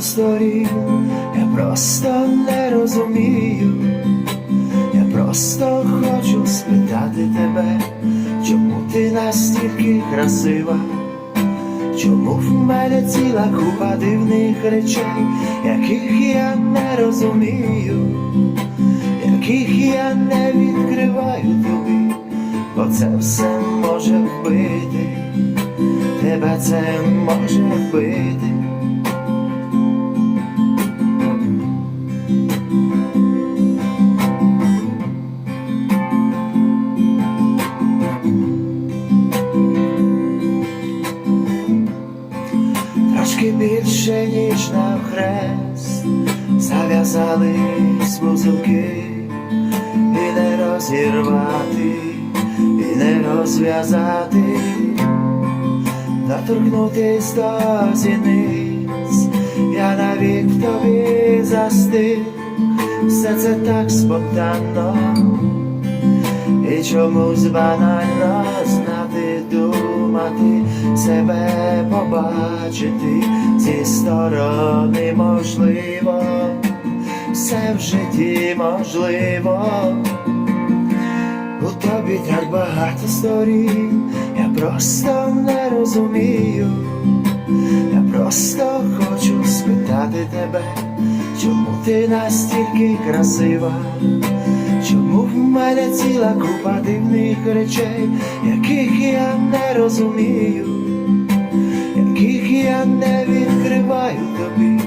багато сторін, я просто не розумію, я просто хочу спитати тебе, чому ти настільки красива, чому в мене ціла купа дивних речей, яких я не розумію, яких я не відкриваю тобі, бо це все може вбити, тебе це може вбити. Трошки більше, ніж на хрест, зав'язались вузелки, і не розірвати, і не розв'язати, доторкнутись до зіниць, я навік в тобі застиг, все це так спонтанно, і чомусь банально думати, себе побачити. Зі сторони можливо, все в житті можливо. У тобі так багато сторін, я просто не розумію, я просто хочу спитати тебе, чому ти настільки красива, чому в мене ціла купа дивних речей, яких я не розумію, яких я не відкриваю тобі,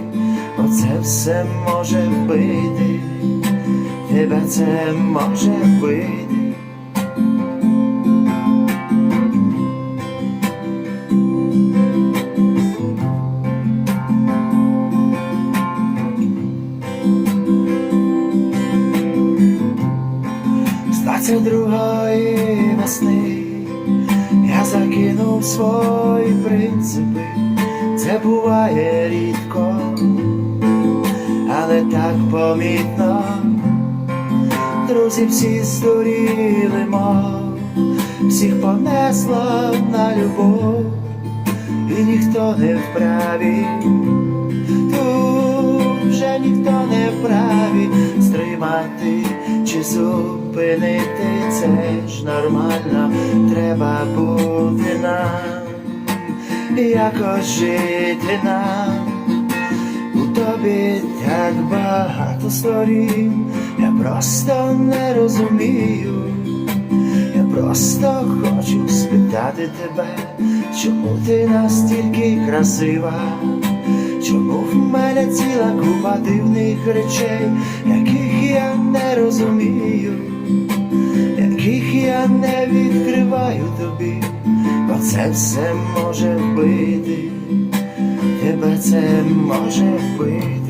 бо це все може вбити, тебе це може вбити. З 22-ї весни. Я закинув свої принципи, це буває рідко, але так помітно, друзі всі здуріли, мов, всіх понесла на любов, і ніхто не вправі, тут вже ніхто не вправі стримати зупинити, це ж нормально, треба бути нам, якось жити нам. У тобі так багато сторін, я просто не розумію, я просто хочу спитати тебе, чому ти настільки красива, чому в мене ціла купа дивних речей, яких я розумію, яких я не відкриваю тобі, бо це все може вбити, тебе це може вбити.